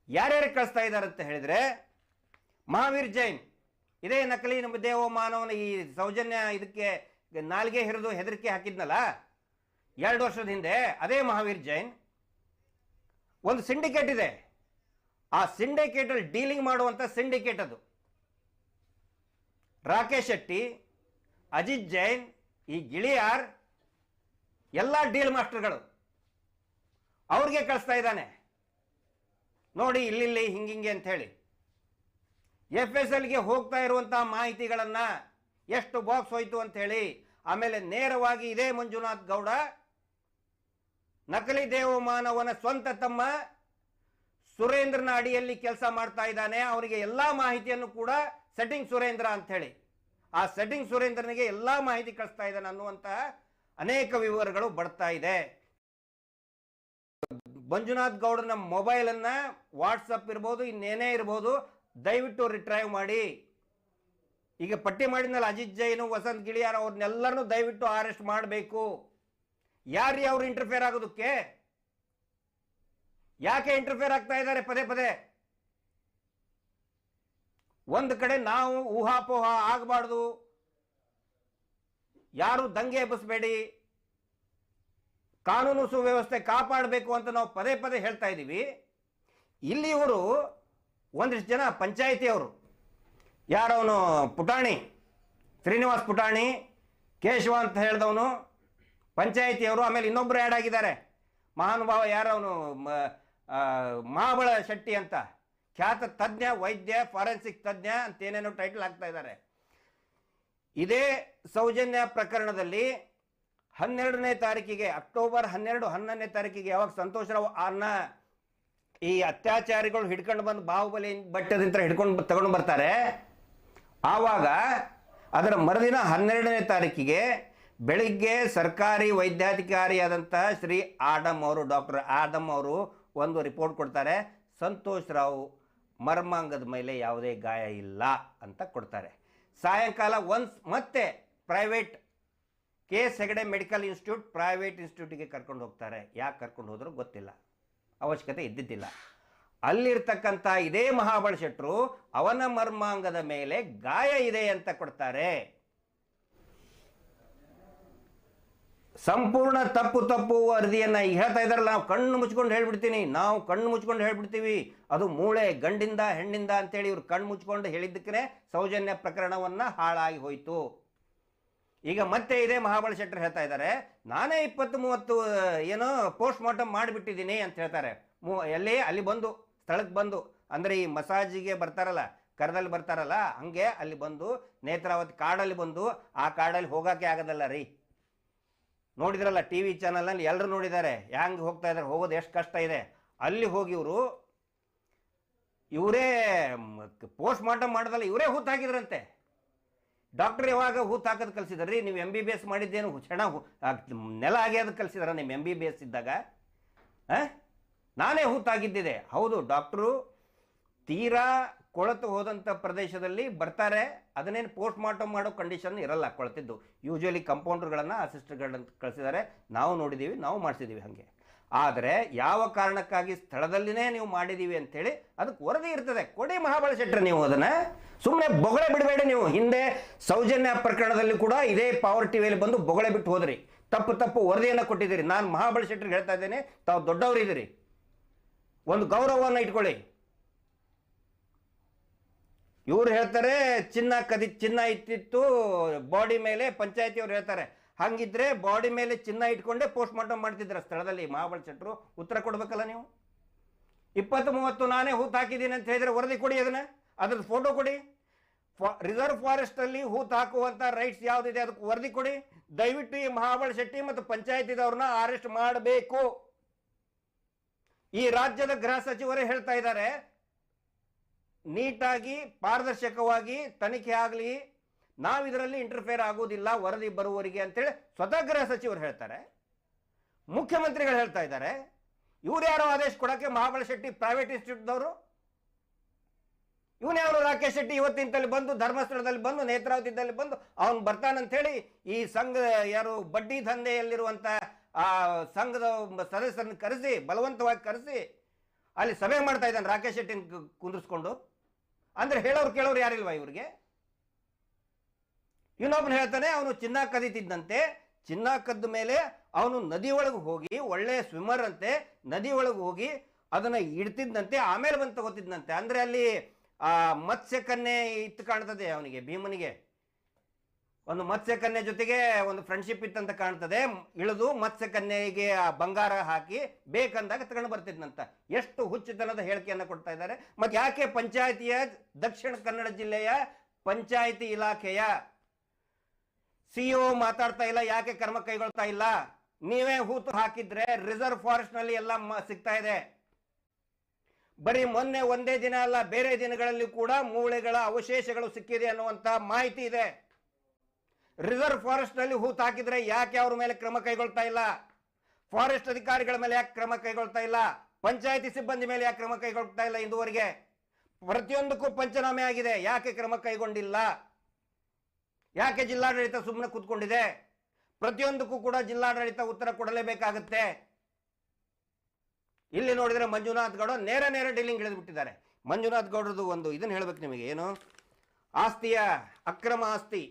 S1: ಯಾರ್ಯಾರು ಕಳಿಸ್ತಾ ಇದ್ದಾರೆ ಅಂತ ಹೇಳಿದ್ರೆ ಮಹಾವೀರ್ ಜೈನ್. ಇದೇ ನಕಲಿ ನಮ್ಮ ದೇವ ಮಾನವನ ಈ ಸೌಜನ್ಯ ಇದಕ್ಕೆ ನಾಲ್ಗೆ ಹಿರಿದು ಹೆದರಿಕೆ ಹಾಕಿದ್ನಲ್ಲ? ಎರಡು ವರ್ಷದ ಹಿಂದೆ ಅದೇ ಮಹಾವೀರ್ ಜೈನ್. ಒಂದು ಸಿಂಡಿಕೇಟ್ ಇದೆ. ಆ ಸಿಂಡಿಕೇಟಲ್ಲಿ ಡೀಲಿಂಗ್ ಮಾಡುವಂಥ ಸಿಂಡಿಕೇಟ್ ಅದು. ರಾಕೇಶ್ ಶೆಟ್ಟಿ ಅಜಿತ್ ಜೈನ್, ಈ ಗಿಳಿಯಾರ್, ಎಲ್ಲ ಡೀಲ್ ಮಾಸ್ಟರ್ಗಳು ಅವ್ರಿಗೆ ಕಳಿಸ್ತಾ ಇದ್ದಾನೆ. ನೋಡಿ, ಇಲ್ಲಿಲ್ಲಿ ಹಿಂಗಿಂಗೆ ಅಂತ ಹೇಳಿ. ಎಫ್ ಎಸ್ ಎಲ್ಗೆ ಹೋಗ್ತಾ ಇರುವಂತಹ ಮಾಹಿತಿಗಳನ್ನು ಎಷ್ಟು ಬಾಕ್ಸ್ ಹೋಯ್ತು ಅಂತ ಹೇಳಿ, ಆಮೇಲೆ ನೇರವಾಗಿ ಇದೇ ಮಂಜುನಾಥ್ ಗೌಡ, ನಕಲಿ ದೇವಮಾನವನ ಸ್ವಂತ ತಮ್ಮ, ಸುರೇಂದ್ರನ ಅಡಿಯಲ್ಲಿ ಕೆಲಸ ಮಾಡ್ತಾ ಇದ್ದಾನೆ, ಅವರಿಗೆ ಎಲ್ಲಾ ಮಾಹಿತಿಯನ್ನು ಕೂಡ ಸೆಟ್ಟಿಂಗ್ ಸುರೇಂದ್ರ ಅಂತ ಹೇಳಿ. ಆ ಸೆಟ್ಟಿಂಗ್ ಸುರೇಂದ್ರನಿಗೆ ಎಲ್ಲ ಮಾಹಿತಿ ಕಳಿಸ್ತಾ ಇದ್ದಾನೆ ಅನ್ನುವಂತಹ ಅನೇಕ ವಿವರಗಳು ಬರ್ತಾ ಇದೆ. ಮಂಜುನಾಥ್ ಗೌಡನ ಮೊಬೈಲನ್ನು ವಾಟ್ಸಪ್ ಇರ್ಬೋದು, ಇನ್ನೇನೇ ಇರ್ಬೋದು, ದಯವಿಟ್ಟು ರಿಟ್ರೈವ್ ಮಾಡಿ. ಈಗ ಪಟ್ಟಿ ಮಾಡಿದ್ನಲ್ಲ ಅಜಿತ್ ಜೈನು, ವಸಂತ್ ಗಿಳಿಯಾರ್ ಅವ್ರನ್ನೆಲ್ಲರನ್ನೂ ದಯವಿಟ್ಟು ಅರೆಸ್ಟ್ ಮಾಡಬೇಕು. ಯಾರು ಅವ್ರು ಇಂಟರ್ಫಿಯರ್ ಆಗೋದಕ್ಕೆ? ಯಾಕೆ ಇಂಟರ್ಫಿಯರ್ ಆಗ್ತಾ ಇದ್ದಾರೆ? ಪದೇ ಪದೇ. ಒಂದು ಕಡೆ ನಾವು ಊಹಾಪೋಹ ಆಗಬಾರ್ದು. ಯಾರು ದಂಗೆ ಎಬ್ಬಿಸಬೇಡಿ. ಕಾನೂನು ಸುವ್ಯವಸ್ಥೆ ಕಾಪಾಡಬೇಕು ಅಂತ ನಾವು ಪದೇ ಪದೇ ಹೇಳ್ತಾ ಇದ್ದೀವಿ. ಇಲ್ಲಿ ಇವರು ಒಂದಿಷ್ಟು ಜನ ಪಂಚಾಯಿತಿಯವರು. ಯಾರವನು? ಪುಟಾಣಿ. ಶ್ರೀನಿವಾಸ್ ಪುಟಾಣಿ, ಕೇಶವ ಅಂತ ಹೇಳಿದವನು. ಪಂಚಾಯಿತಿಯವರು, ಆಮೇಲೆ ಇನ್ನೊಬ್ಬರು ಆ್ಯಡ್ ಆಗಿದ್ದಾರೆ. ಮಹಾನುಭಾವ ಯಾರು ಅವನು ಮಹಾಬಳ ಶೆಟ್ಟಿ ಅಂತ. ಖ್ಯಾತ ತಜ್ಞ, ವೈದ್ಯ, ಫಾರೆನ್ಸಿಕ್ ತಜ್ಞ ಅಂತ ಏನೇನೋ ಟೈಟಲ್ ಹಾಕ್ತಾ ಇದ್ದಾರೆ. ಇದೇ ಸೌಜನ್ಯ ಪ್ರಕರಣದಲ್ಲಿ ಹನ್ನೆರಡನೇ ತಾರೀಕಿಗೆ, ಅಕ್ಟೋಬರ್ ಹನ್ನೆರಡು, ಹನ್ನೊಂದನೇ ತಾರೀಕಿಗೆ ಯಾವಾಗ ಸಂತೋಷ್ ರಾವ್ ಅನ್ನ ಈ ಅತ್ಯಾಚಾರಿಗಳು ಹಿಡ್ಕೊಂಡು ಬಂದು ಬಾಹುಬಲಿ ಬಟ್ಟದಿಂದ ಹಿಡ್ಕೊಂಡು ತಗೊಂಡು ಬರ್ತಾರೆ. ಆವಾಗ ಅದರ ಮರುದಿನ ಹನ್ನೆರಡನೇ ತಾರೀಕಿಗೆ ಬೆಳಿಗ್ಗೆ ಸರ್ಕಾರಿ ವೈದ್ಯಾಧಿಕಾರಿಯಾದಂತಹ ಶ್ರೀ ಆಡಮ್ ಅವರು, ಡಾಕ್ಟರ್ ಆಡಮ್ ಅವರು ಒಂದು ರಿಪೋರ್ಟ್ ಕೊಡ್ತಾರೆ. ಸಂತೋಷ್ ರಾವ್ ಮರ್ಮಾಂಗದ ಮೇಲೆ ಯಾವುದೇ ಗಾಯ ಇಲ್ಲ ಅಂತ ಕೊಡ್ತಾರೆ. ಸಾಯಂಕಾಲ ಒನ್ಸ್ ಮತ್ತೆ private K S Hegde medical institute private ಇನ್ಸ್ಟಿಟ್ಯೂಟಿಗೆ ಕರ್ಕೊಂಡು ಹೋಗ್ತಾರೆ. ಯಾಕೆ ಕರ್ಕೊಂಡು ಹೋದ್ರು ಗೊತ್ತಿಲ್ಲ. ಅವಶ್ಯಕತೆ ಇದ್ದಿದ್ದಿಲ್ಲ. ಅಲ್ಲಿರ್ತಕ್ಕಂಥ ಇದೇ ಮಹಾಬಳ ಶೆಟ್ಟರು ಅವನ ಮರ್ಮಾಂಗದ ಮೇಲೆ ಗಾಯ ಇದೆ ಅಂತ ಕೊಡ್ತಾರೆ. ಸಂಪೂರ್ಣ ತಪ್ಪು ತಪ್ಪು ವರದಿಯನ್ನು ಈಗ ಹೇಳ್ತಾ ಇದ್ದಾರೆ. ನಾವು ಕಣ್ಣು ಮುಚ್ಕೊಂಡು ಹೇಳ್ಬಿಡ್ತೀನಿ. ನಾವು ಕಣ್ಣು ಮುಚ್ಕೊಂಡು ಹೇಳ್ಬಿಡ್ತೀವಿ. ಅದು ಮೂಳೆ, ಗಂಡಿಂದ, ಹೆಣ್ಣಿಂದ ಅಂತೇಳಿ ಇವ್ರು ಕಣ್ಣು ಮುಚ್ಕೊಂಡು ಹೇಳಿದ್ದಕ್ಕೆ ಸೌಜನ್ಯ ಪ್ರಕರಣವನ್ನ ಹಾಳಾಗಿ ಹೋಯಿತು. ಈಗ ಮತ್ತೆ ಇದೇ ಮಹಾಬಲ ಶೆಟ್ಟರ್ ಹೇಳ್ತಾ ಇದ್ದಾರೆ. ನಾನೇ ಇಪ್ಪತ್ತು ಮೂವತ್ತು ಏನೋ ಪೋಸ್ಟ್ ಮಾರ್ಟಮ್ ಮಾಡಿಬಿಟ್ಟಿದ್ದೀನಿ ಅಂತ ಹೇಳ್ತಾರೆ. ಮೂ, ಎಲ್ಲಿ? ಅಲ್ಲಿ ಬಂದು, ಸ್ಥಳಕ್ಕೆ ಬಂದು. ಅಂದರೆ ಈ ಮಸಾಜಿಗೆ ಬರ್ತಾರಲ್ಲ, ಕರದಲ್ಲಿ ಬರ್ತಾರಲ್ಲ, ಹಂಗೆ ಅಲ್ಲಿ ಬಂದು, ನೇತ್ರಾವತಿ ಕಾಡಲ್ಲಿ ಬಂದು, ಆ ಕಾಡಲ್ಲಿ ಹೋಗೋಕ್ಕೆ ಆಗೋದಲ್ಲ ರೀ. ನೋಡಿದ್ರಲ್ಲ ಟಿ ವಿ ಚಾನಲ್ನಲ್ಲಿ ಎಲ್ಲರೂ ನೋಡಿದ್ದಾರೆ. ಹ್ಯಾಂಗೆ ಹೋಗ್ತಾ ಇದ್ದಾರೆ? ಹೋಗೋದು ಎಷ್ಟು ಕಷ್ಟ ಇದೆ? ಅಲ್ಲಿ ಹೋಗಿ ಇವರು ಇವರೇ ಪೋಸ್ಟ್ ಮಾರ್ಟಮ್ ಮಾಡೋದಲ್ಲ ಇವರೇ ಹೂತ್ ಹಾಕಿದ್ರಂತೆ. ಡಾಕ್ಟರ್ ಯಾವಾಗ ಹೂತ್ ಹಾಕೋದು ಕಲಿಸಿದ್ರಿ ನೀವು ಎಂ ಬಿ ಬಿ ಎಸ್ ಮಾಡಿದ್ದೇನು? ಹೂ- ನೆಲ ಆಗ್ಯಾದ ಕಲಿಸಿದಾರ ನಿಮ್ಮ ಎಂ ಬಿ ಬಿ ಎಸ್ ಇದ್ದಾಗ? ನಾನೇ ಹೂತಾಗಿದ್ದಿದೆ ಹೌದು, ಡಾಕ್ಟ್ರು, ತೀರಾ ಕೊಳತು ಹೋದಂಥ ಪ್ರದೇಶದಲ್ಲಿ ಬರ್ತಾರೆ, ಅದನ್ನೇನು ಪೋಸ್ಟ್ ಮಾರ್ಟಮ್ ಮಾಡೋ ಕಂಡೀಷನ್ ಇರಲ್ಲ, ಕೊಳತಿದ್ದು. ಯೂಶುವಲಿ ಕಂಪೌಂಡರ್ಗಳನ್ನು ಅಸಿಸ್ಟೆಂಟ್ಗಳನ್ನ ಕಳಿಸಿದ್ದಾರೆ. ನಾವು ನೋಡಿದ್ದೀವಿ ನಾವು ಮಾಡಿಸಿದ್ದೀವಿ ಹಾಗೆ. ಆದರೆ ಯಾವ ಕಾರಣಕ್ಕಾಗಿ ಸ್ಥಳದಲ್ಲಿನೇ ನೀವು ಮಾಡಿದ್ದೀವಿ ಅಂತೇಳಿ ಅದಕ್ಕೆ ವರದಿ ಇರ್ತದೆ. ಕೊಡಿ ಮಹಾಬಳ ಶೆಟ್ಟರ್ ನೀವು ಅದನ್ನು. ಸುಮ್ಮನೆ ಬೊಗಳೆ ಬಿಡಬೇಡಿ ನೀವು. ಹಿಂದೆ ಸೌಜನ್ಯ ಪ್ರಕರಣದಲ್ಲಿ ಕೂಡ ಇದೇ ಪವರ್ ಟಿವಿಯಲ್ಲಿ ಬಂದು ಬೊಗಳೆ ಬಿಟ್ಟು ಹೋದ್ರಿ. ತಪ್ಪು ತಪ್ಪು ವರದಿಯನ್ನು ಕೊಟ್ಟಿದ್ದೀರಿ. ನಾನು ಮಹಾಬಳ ಶೆಟ್ಟರಿಗೆ ಹೇಳ್ತಾ ಇದ್ದೇನೆ, ತಾವು ದೊಡ್ಡವರಿದ್ದೀರಿ. ಒಂದು ಗೌರವವನ್ನು ಇಟ್ಕೊಳ್ಳಿ. ಇವ್ರು ಹೇಳ್ತಾರೆ, ಚಿನ್ನ ಕದಿ, ಚಿನ್ನ ಇಟ್ಟಿತ್ತು ಬಾಡಿ ಮೇಲೆ ಪಂಚಾಯತಿಯವ್ರು ಹೇಳ್ತಾರೆ. ಹಂಗಿದ್ರೆ ಬಾಡಿ ಮೇಲೆ ಚಿನ್ನ ಇಟ್ಕೊಂಡೇ ಪೋಸ್ಟ್ ಮಾರ್ಟಮ್ ಮಾಡ್ತಿದ್ರ ಸ್ಥಳದಲ್ಲಿ ಮಹಾಬಳ ಶೆಟ್ಟರು ಉತ್ತರ ಕೊಡ್ಬೇಕಲ್ಲ ನೀವು? ಇಪ್ಪತ್ತು ಮೂವತ್ತು ನಾನೇ ಹೂತ್ ಹಾಕಿದ್ದೀನಿ ಅಂತ ಹೇಳಿದ್ರೆ ವರದಿ ಕೊಡಿ ಅದನ್ನ. ಅದ್ರದ್ದು ಫೋಟೋ ಕೊಡಿ. ರಿಸರ್ವ್ ಫಾರೆಸ್ಟ್ ಅಲ್ಲಿ ಹೂತ್ ಹಾಕುವಂತ ರೈಟ್ಸ್ ಯಾವ್ದಿದೆ ಅದಕ್ಕೆ ವರದಿ ಕೊಡಿ. ದಯವಿಟ್ಟು ಈ ಮಹಾಬಳ ಶೆಟ್ಟಿ ಮತ್ತು ಪಂಚಾಯತಿದವ್ರನ್ನ ಅರೆಸ್ಟ್ ಮಾಡಬೇಕು. ಈ ರಾಜ್ಯದ ಗೃಹ ಸಚಿವರೇ ಹೇಳ್ತಾ ಇದ್ದಾರೆ ನೀಟಾಗಿ, ಪಾರದರ್ಶಕವಾಗಿ ತನಿಖೆ ಆಗಲಿ ನಾವು ಇದರಲ್ಲಿ ಇಂಟರ್ಫೇರ್ ಆಗೋದಿಲ್ಲ ವರದಿ ಬರುವವರಿಗೆ ಅಂತೇಳಿ ಸ್ವತಃ ಗೃಹ ಸಚಿವರು ಹೇಳ್ತಾರೆ. ಮುಖ್ಯಮಂತ್ರಿಗಳು ಹೇಳ್ತಾ ಇದ್ದಾರೆ. ಇವ್ರು ಯಾರೋ ಆದೇಶ ಕೊಡಕ್ಕೆ ಮಹಾಬಲ ಶೆಟ್ಟಿ ಪ್ರೈವೇಟ್ ಇನ್ಸ್ಟಿಟ್ಯೂಟ್ದವರು ಅವರು ರಾಕೇಶ್ ಶೆಟ್ಟಿ ಇವತ್ತಿನದಲ್ಲಿ ಬಂದು, ಧರ್ಮಸ್ಥಳದಲ್ಲಿ ಬಂದು, ನೇತ್ರಾವತಿದಲ್ಲಿ ಬಂದು, ಅವನು ಬರ್ತಾನಂತ ಹೇಳಿ ಈ ಸಂಘ ಯಾರು ಬಡ್ಡಿ ದಂಧೆಯಲ್ಲಿರುವಂಥ ಆ ಸಂಘದ ಸದಸ್ಯರನ್ನು ಕರೆಸಿ, ಬಲವಂತವಾಗಿ ಕರೆಸಿ, ಅಲ್ಲಿ ಸಭೆ ಮಾಡ್ತಾ ಇದ್ದಾನೆ ರಾಕೇಶ್ ಶೆಟ್ಟಿನ ಕುಂದ್ರಿಸ್ಕೊಂಡು. ಅಂದ್ರೆ ಹೇಳೋರು ಕೇಳೋರು ಯಾರಿಲ್ವಾ ಇವ್ರಿಗೆ? ಇನ್ನೊಬ್ಬನು ಹೇಳ್ತಾನೆ, ಅವನು ಚಿನ್ನ ಕದೀತಿದ್ದಂತೆ, ಚಿನ್ನ ಕದ್ದ ಮೇಲೆ ಅವನು ನದಿ ಒಳಗೆ ಹೋಗಿ, ಒಳ್ಳೆ ಸ್ವಿಮ್ಮರ್ ಅಂತೆ, ನದಿ ಒಳಗೆ ಹೋಗಿ ಅದನ್ನ ಇಡ್ತಿದ್ದಂತೆ, ಆಮೇಲೆ ಬಂದು ತಗೋತಿದ್ದಂತೆ. ಅಂದ್ರೆ ಅಲ್ಲಿ, ಆ ಮತ್ಸ್ಯ ಕನ್ನೆ ಇತ್ತು ಕಾಣ್ತದೆ ಅವನಿಗೆ, ಭೀಮನಿಗೆ. ಒಂದು ಮತ್ಸ್ಯ ಕನ್ಯೆ ಜೊತೆಗೆ ಒಂದು ಫ್ರೆಂಡ್ಶಿಪ್ ಇತ್ತಂತ ಕಾಣ್ತದೆ. ಇಳಿದು ಮತ್ಸ್ಯ ಕನ್ಯೆಗೆ ಆ ಬಂಗಾರ ಹಾಕಿ ಬೇಕಂದಾಗ ತಗೊಂಡು ಬರ್ತಿದ್ನಂತ. ಎಷ್ಟು ಹುಚ್ಚುತನದ ಹೇಳಿಕೆಯನ್ನು ಕೊಡ್ತಾ ಇದ್ದಾರೆ. ಮತ್ತೆ ಯಾಕೆ ಪಂಚಾಯತಿಯ ದಕ್ಷಿಣ ಕನ್ನಡ ಜಿಲ್ಲೆಯ ಪಂಚಾಯಿತಿ ಇಲಾಖೆಯ ಸಿಇಒ ಮಾತಾಡ್ತಾ ಇಲ್ಲ, ಯಾಕೆ ಕ್ರಮ ಕೈಗೊಳ್ತಾ ಇಲ್ಲ? ನೀವೇ ಹೂತು ಹಾಕಿದ್ರೆ ರಿಸರ್ವ್ ಫಾರೆಸ್ಟ್ನಲ್ಲಿ ಎಲ್ಲ ಸಿಗ್ತಾ ಇದೆ. ಬರೀ ಮೊನ್ನೆ ಒಂದೇ ದಿನ ಅಲ್ಲ, ಬೇರೆ ದಿನಗಳಲ್ಲಿ ಕೂಡ ಮೂಳೆಗಳ ಅವಶೇಷಗಳು ಸಿಕ್ಕಿದೆ ಅನ್ನುವಂತ ಮಾಹಿತಿ ಇದೆ. ರಿಸರ್ವ್ ಫಾರೆಸ್ಟ್ನಲ್ಲಿ ಹೂತು ಹಾಕಿದ್ರೆ ಯಾಕೆ ಅವ್ರ ಮೇಲೆ ಕ್ರಮ ಕೈಗೊಳ್ತಾ ಇಲ್ಲ? ಫಾರೆಸ್ಟ್ ಅಧಿಕಾರಿಗಳ ಮೇಲೆ ಯಾಕೆ ಕ್ರಮ ಕೈಗೊಳ್ತಾ ಇಲ್ಲ? ಪಂಚಾಯತಿ ಸಿಬ್ಬಂದಿ ಮೇಲೆ ಯಾಕೆ ಕ್ರಮ ಕೈಗೊಳ್ತಾ ಇಲ್ಲ ಇದುವರೆಗೆ? ಪ್ರತಿಯೊಂದಕ್ಕೂ ಪಂಚನಾಮೆ ಆಗಿದೆ, ಯಾಕೆ ಕ್ರಮ ಕೈಗೊಂಡಿಲ್ಲ? ಯಾಕೆ ಜಿಲ್ಲಾಡಳಿತ ಸುಮ್ಮನೆ ಕೂತ್ಕೊಂಡಿದೆ? ಪ್ರತಿಯೊಂದಕ್ಕೂ ಕೂಡ ಜಿಲ್ಲಾಡಳಿತ ಉತ್ತರ ಕೊಡಲೇಬೇಕಾಗುತ್ತೆ. ಇಲ್ಲಿ ನೋಡಿದ್ರೆ ಮಂಜುನಾಥ್ ಗೌಡ ನೇರ ನೇರ ಡೀಲಿಂಗ್ ಬಿಟ್ಟಿದ್ದಾರೆ. ಮಂಜುನಾಥ್ ಗೌಡ್ರದ್ದು ಒಂದು ಇದನ್ನು ಹೇಳ್ಬೇಕು ನಿಮಗೆ, ಏನು? ಆಸ್ತಿಯ, ಅಕ್ರಮ ಆಸ್ತಿ.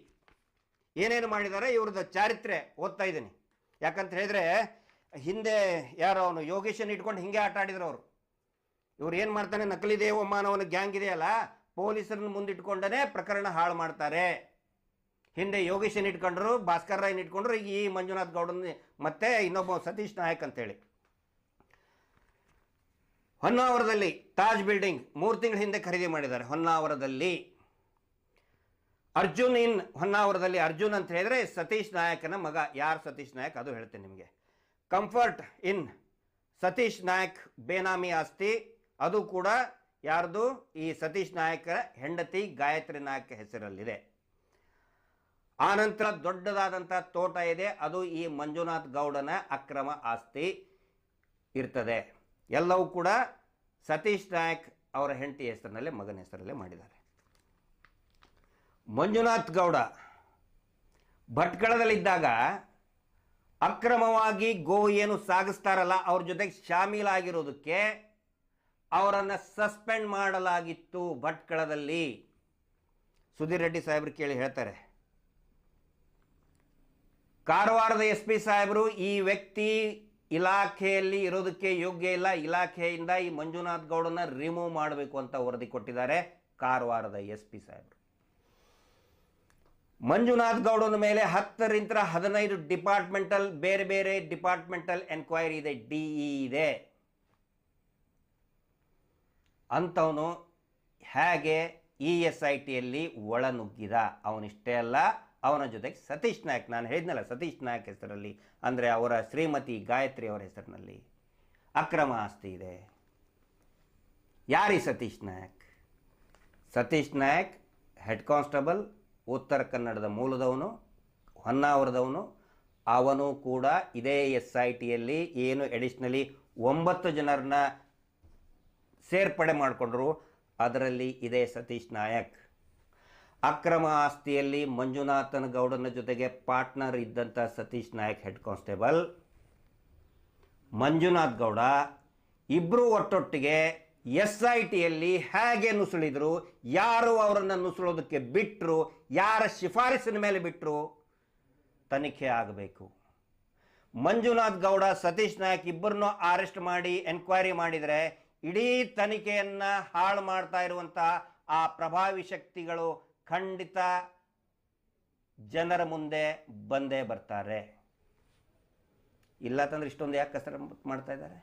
S1: ಏನೇನು ಮಾಡಿದ್ದಾರೆ ಇವ್ರದ್ದು ಚಾರಿತ್ರೆ ಓದ್ತಾ ಇದ್ದೀನಿ. ಯಾಕಂತ ಹೇಳಿದ್ರೆ, ಹಿಂದೆ ಯಾರೋ ಅವನು ಯೋಗೇಶನ್ ಇಟ್ಕೊಂಡು ಹಿಂಗೆ ಆಟ ಆಡಿದ್ರು ಅವರು. ಇವ್ರು ಏನು ಮಾಡ್ತಾನೆ ನಕಲಿ ದೇವ ಮಾನವನ ಗ್ಯಾಂಗ್ ಇದೆಯಲ್ಲ ಪೊಲೀಸರನ್ನ ಮುಂದಿಟ್ಕೊಂಡೇ ಪ್ರಕರಣ ಹಾಳು ಮಾಡ್ತಾರೆ. ಹಿಂದೆ ಯೋಗೇಶನ್ ಇಟ್ಕೊಂಡ್ರು, ಭಾಸ್ಕರ್ ರಾಯ್ನ ಇಟ್ಕೊಂಡ್ರು ಈ ಮಂಜುನಾಥ್ ಗೌಡನ್ ಮತ್ತೆ ಇನ್ನೊಬ್ಬ ಸತೀಶ್ ನಾಯಕ್ ಅಂತೇಳಿ. ಹೊನ್ನಾವರದಲ್ಲಿ ತಾಜ್ ಬಿಲ್ಡಿಂಗ್ ಮೂರು ತಿಂಗಳ ಹಿಂದೆ ಖರೀದಿ ಮಾಡಿದ್ದಾರೆ. ಹೊನ್ನಾವರದಲ್ಲಿ ಅರ್ಜುನ್ ಇನ್ ಹೊನ್ನಾವರದಲ್ಲಿ ಅರ್ಜುನ್ ಅಂತ ಹೇಳಿದ್ರೆ ಸತೀಶ್ ನಾಯಕನ ಮಗ. ಯಾರು ಸತೀಶ್ ನಾಯಕ್? ಅದು ಹೇಳ್ತೇನೆ ನಿಮಗೆ. ಕಂಫರ್ಟ್ ಇನ್ ಸತೀಶ್ ನಾಯಕ್ ಬೇನಾಮಿ ಆಸ್ತಿ. ಅದು ಕೂಡ ಯಾರ್ದು? ಈ ಸತೀಶ್ ನಾಯಕ ಹೆಂಡತಿ ಗಾಯತ್ರಿ ನಾಯಕ್ ಹೆಸರಲ್ಲಿದೆ. ಆನಂತರ ದೊಡ್ಡದಾದಂಥ ತೋಟ ಇದೆ. ಅದು ಈ ಮಂಜುನಾಥ್ ಗೌಡನ ಅಕ್ರಮ ಆಸ್ತಿ ಇರ್ತದೆ. ಎಲ್ಲವೂ ಕೂಡ ಸತೀಶ್ ನಾಯಕ್ ಅವರ ಹೆಂಡತಿ ಹೆಸರಿನಲ್ಲೇ, ಮಗನ ಹೆಸರಲ್ಲೇ ಮಾಡಿದ್ದಾರೆ. ಮಂಜುನಾಥ್ ಗೌಡ ಭಟ್ಕಳದಲ್ಲಿದ್ದಾಗ ಅಕ್ರಮವಾಗಿ ಗೋ ಏನು ಸಾಗಿಸ್ತಾರಲ್ಲ, ಅವ್ರ ಜೊತೆಗೆ ಶಾಮೀಲಾಗಿರೋದಕ್ಕೆ ಅವರನ್ನು ಸಸ್ಪೆಂಡ್ ಮಾಡಲಾಗಿತ್ತು ಭಟ್ಕಳದಲ್ಲಿ. ಸುಧೀರ್ ರೆಡ್ಡಿ ಸಾಹೇಬ್ರು ಕೇಳಿ ಹೇಳ್ತಾರೆ. ಕಾರವಾರದ ಎಸ್ ಪಿ ಸಾಹೇಬರು, ಈ ವ್ಯಕ್ತಿ ಇಲಾಖೆಯಲ್ಲಿ ಇರೋದಕ್ಕೆ ಯೋಗ್ಯ ಇಲ್ಲ, ಇಲಾಖೆಯಿಂದ ಈ ಮಂಜುನಾಥ್ ಗೌಡನ ರಿಮೂವ್ ಮಾಡಬೇಕು ಅಂತ ವರದಿ ಕೊಟ್ಟಿದ್ದಾರೆ ಕಾರವಾರದ ಎಸ್ ಪಿ ಸಾಹೇಬರು. ಮಂಜುನಾಥ್ ಗೌಡನ ಮೇಲೆ ಹತ್ತರಿಂದ ಹದಿನೈದು ಡಿಪಾರ್ಟ್ಮೆಂಟಲ್, ಬೇರೆ ಬೇರೆ ಡಿಪಾರ್ಟ್ಮೆಂಟಲ್ ಎನ್ಕ್ವೈರಿ ಇದೆ ಡಿಇ ಇದೆ. ಅಂಥವನು ಹೇಗೆ ಇ ಎಸ್ ಐ ಟಿಯಲ್ಲಿ ಒಳನುಗ್ಗಿದ? ಅವನಿಷ್ಟೇ ಅಲ್ಲ, ಅವನ ಜೊತೆಗೆ ಸತೀಶ್ ನಾಯಕ್. ನಾನು ಹೇಳಿದ್ನಲ್ಲ, ಸತೀಶ್ ನಾಯಕ್ ಹೆಸರಲ್ಲಿ, ಅಂದರೆ ಅವರ ಶ್ರೀಮತಿ ಗಾಯತ್ರಿ ಅವರ ಹೆಸರಿನಲ್ಲಿ. ಅಕ್ರಮ ಆಸ್ತಿ ಇದೆ. ಯಾರಿ ಸತೀಶ್ ನಾಯಕ್? ಸತೀಶ್ ನಾಯಕ್, ಹೆಡ್ ಕಾನ್ಸ್ಟೇಬಲ್ ಉತ್ತರ ಕನ್ನಡದ ಮೂಲದವನು, ಹೊನ್ನಾವರದವನು, ಅವನು ಕೂಡ ಇದೇ ಎಸ್ ಐ ಟಿಯಲ್ಲಿ ಏನು ಎಡಿಷ್ನಲಿ ಒಂಬತ್ತು ಜನರನ್ನ ಸೇರ್ಪಡೆ ಮಾಡಿಕೊಂಡ್ರು, ಅದರಲ್ಲಿ ಇದೆ ಸತೀಶ್ ನಾಯಕ್. ಅಕ್ರಮ ಆಸ್ತಿಯಲ್ಲಿ ಮಂಜುನಾಥನ್ ಗೌಡನ ಜೊತೆಗೆ ಪಾರ್ಟ್ನರ್ ಇದ್ದಂಥ ಸತೀಶ್ ನಾಯಕ್ ಹೆಡ್ ಕಾನ್ಸ್ಟೇಬಲ್. ಮಂಜುನಾಥ್ ಗೌಡ ಇಬ್ಬರು ಒಟ್ಟೊಟ್ಟಿಗೆ ಎಸ್ ಐ ಟಿಯಲ್ಲಿ ಹೇಗೆ ನುಸುಳಿದ್ರು, ಯಾರು ಅವರನ್ನು ನುಸುಳೋದಕ್ಕೆ ಬಿಟ್ಟರು ಯಾರ ಶಿಫಾರಸಿನ ಮೇಲೆ ಬಿಟ್ಟರು ತನಿಖೆ ಆಗಬೇಕು. ಮಂಜುನಾಥ್ ಗೌಡ, ಸತೀಶ್ ನಾಯಕ್ ಇಬ್ಬರನ್ನು ಅರೆಸ್ಟ್ ಮಾಡಿ, ಎನ್ಕ್ವೈರಿ ಮಾಡಿದರೆ ಇಡೀ ತನಿಖೆಯನ್ನು ಹಾಳು ಮಾಡ್ತಾ ಇರುವಂಥ ಆ ಪ್ರಭಾವಿ ಶಕ್ತಿಗಳು ಖಂಡಿತ ಜನರ ಮುಂದೆ ಬಂದೇ ಬರ್ತಾರೆ. ಇಲ್ಲ ತಂದ್ರೆ ಇಷ್ಟೊಂದು ಯಾಕೆ ಕಸರ ಮಾಡ್ತಾ ಇದ್ದಾರೆ?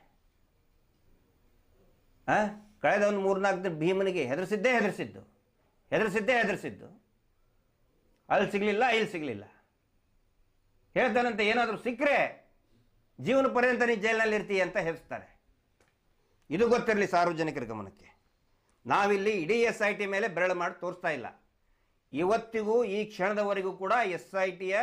S1: ಕಳೆದ ಒಂದು ಮೂರ್ನಾಲ್ಕು ದಿನ ಭೀಮನಿಗೆ ಹೆದರಿಸಿದ್ದೇ ಹೆದರಿಸಿದ್ದು. ಹೆದರಿಸಿದ್ದೇ ಹೆದರಿಸಿದ್ದು. ಅಲ್ಲಿ ಸಿಗಲಿಲ್ಲ, ಇಲ್ಲಿ ಸಿಗಲಿಲ್ಲ. ಹೇಳ್ತಾನಂತೆ, ಏನಾದರೂ ಸಿಕ್ಕರೆ ಜೀವನ ಪರ್ಯಂತ ನೀ ಜೈಲಿನಲ್ಲಿ ಇರ್ತೀಯ ಅಂತ ಹೇಳ್ತಾರೆ ಇದು ಗೊತ್ತಿರಲಿ ಸಾರ್ವಜನಿಕರ ಗಮನಕ್ಕೆ. ನಾವಿಲ್ಲಿ ಇಡೀ ಎಸ್ ಐ ಟಿ ಮೇಲೆ ಬೆರಳು ಮಾಡಿ ತೋರಿಸ್ತಾ ಇಲ್ಲ. ಇವತ್ತಿಗೂ, ಈ ಕ್ಷಣದವರೆಗೂ ಕೂಡ ಎಸ್ ಐ ಟಿಯ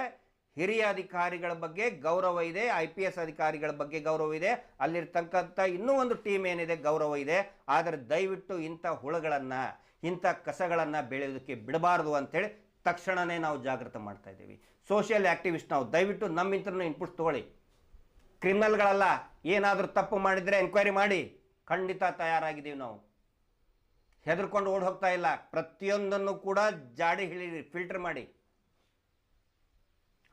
S1: ಹಿರಿಯ ಅಧಿಕಾರಿಗಳ ಬಗ್ಗೆ ಗೌರವ ಇದೆ, ಐ ಪಿ ಎಸ್ ಅಧಿಕಾರಿಗಳ ಬಗ್ಗೆ ಗೌರವ ಇದೆ. ಅಲ್ಲಿರ್ತಕ್ಕಂಥ ಇನ್ನೂ ಒಂದು ಟೀಮ್ ಏನಿದೆ, ಗೌರವ ಇದೆ. ಆದರೆ ದಯವಿಟ್ಟು ಇಂಥ ಹುಳುಗಳನ್ನು, ಇಂಥ ಕಸಗಳನ್ನು ಬೆಳೆಯೋದಕ್ಕೆ ಬಿಡಬಾರ್ದು ಅಂತೇಳಿ ತಕ್ಷಣವೇ ನಾವು ಜಾಗೃತ ಮಾಡ್ತಾ ಇದ್ದೀವಿ. ಸೋಷಿಯಲ್ ಆ್ಯಕ್ಟಿವಿಸ್ಟ್ ನಾವು, ದಯವಿಟ್ಟು ನಮ್ಮಿಂತ್ರನೂ ಇನ್ಪುಟ್ಸ್ ತಗೊಳ್ಳಿ. ಕ್ರಿಮಿನಲ್ಗಳಲ್ಲ ಏನಾದರೂ ತಪ್ಪು ಮಾಡಿದರೆ ಎನ್ಕ್ವೈರಿ ಮಾಡಿ. ಖಂಡಿತ ತಯಾರಾಗಿದ್ದೀವಿ ನಾವು. ಹೆದರ್ಕೊಂಡು ಓಡಿ ಹೋಗ್ತಾ ಇಲ್ಲ. ಪ್ರತಿಯೊಂದನ್ನು ಕೂಡ ಜಾಡಿ ಹಿಳಿ ಫಿಲ್ಟರ್ ಮಾಡಿ.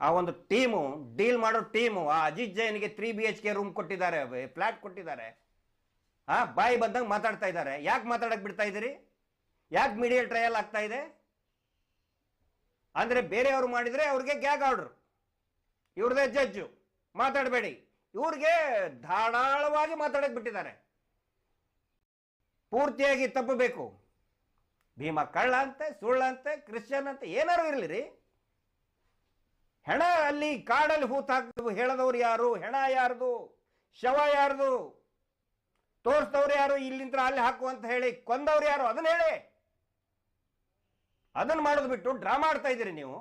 S1: ಆ ಒಂದು ಟೀಮು ಡೀಲ್ ಮಾಡೋ ಟೀಮು, ಆ Ajit ಜೈನ್ಗೆ three B H K room ಕೊಟ್ಟಿದ್ದಾರೆ ಫ್ಲ್ಯಾಟ್ ಕೊಟ್ಟಿದ್ದಾರೆ. ಆ, ಬಾಯಿ ಬಂದಂಗೆ ಮಾತಾಡ್ತಾ ಇದ್ದಾರೆ. ಯಾಕೆ ಮಾತಾಡಕ್ಕೆ ಬಿಡ್ತಾ ಇದ್ದೀರಿ? ಯಾಕೆ ಮೀಡಿಯಲ್ ಟ್ರಯಲ್ ಆಗ್ತಾ ಇದೆ? ಅಂದರೆ ಬೇರೆಯವರು ಮಾಡಿದರೆ ಅವ್ರಿಗೆ ಗ್ಯಾಗ್ ಆರ್ಡ್ರು. ಇವ್ರದೇ ಜಡ್ಜು. ಮಾತಾಡಬೇಡಿ. ಇವ್ರಿಗೆ ಧಾರಾಳವಾಗಿ ಮಾತಾಡಕ್ಕೆ ಬಿಟ್ಟಿದ್ದಾರೆ. ಪೂರ್ತಿಯಾಗಿ ತಪ್ಪಬೇಕು ಭೀಮ ಕಳ್ಳ ಅಂತೆ ಸುಳ್ಳಂತೆ ಕ್ರಿಶ್ಚಿಯನ್ ಅಂತ ಏನಾರು ಇರಲಿ ಹೆಣ ಅಲ್ಲಿ ಕಾಡಲ್ಲಿ ಹೂತ್ ಹಾಕ ಹೇಳದವ್ರು ಯಾರು? ಹೆಣ ಯಾರ್ದು? ಶವ ಯಾರ್ದು? ತೋರಿಸ್ದವ್ರು ಯಾರು? ಇಲ್ಲಿಂದ ಅಲ್ಲಿ ಹಾಕು ಅಂತ ಹೇಳಿ ಕೊಂದವ್ರು ಯಾರು? ಅದನ್ನ ಹೇಳಿ. ಅದನ್ನ ಮಾಡೋದು ಬಿಟ್ಟು ಡ್ರಾ ಮಾಡ್ತಾ ಇದ್ದೀರಿ ನೀವು.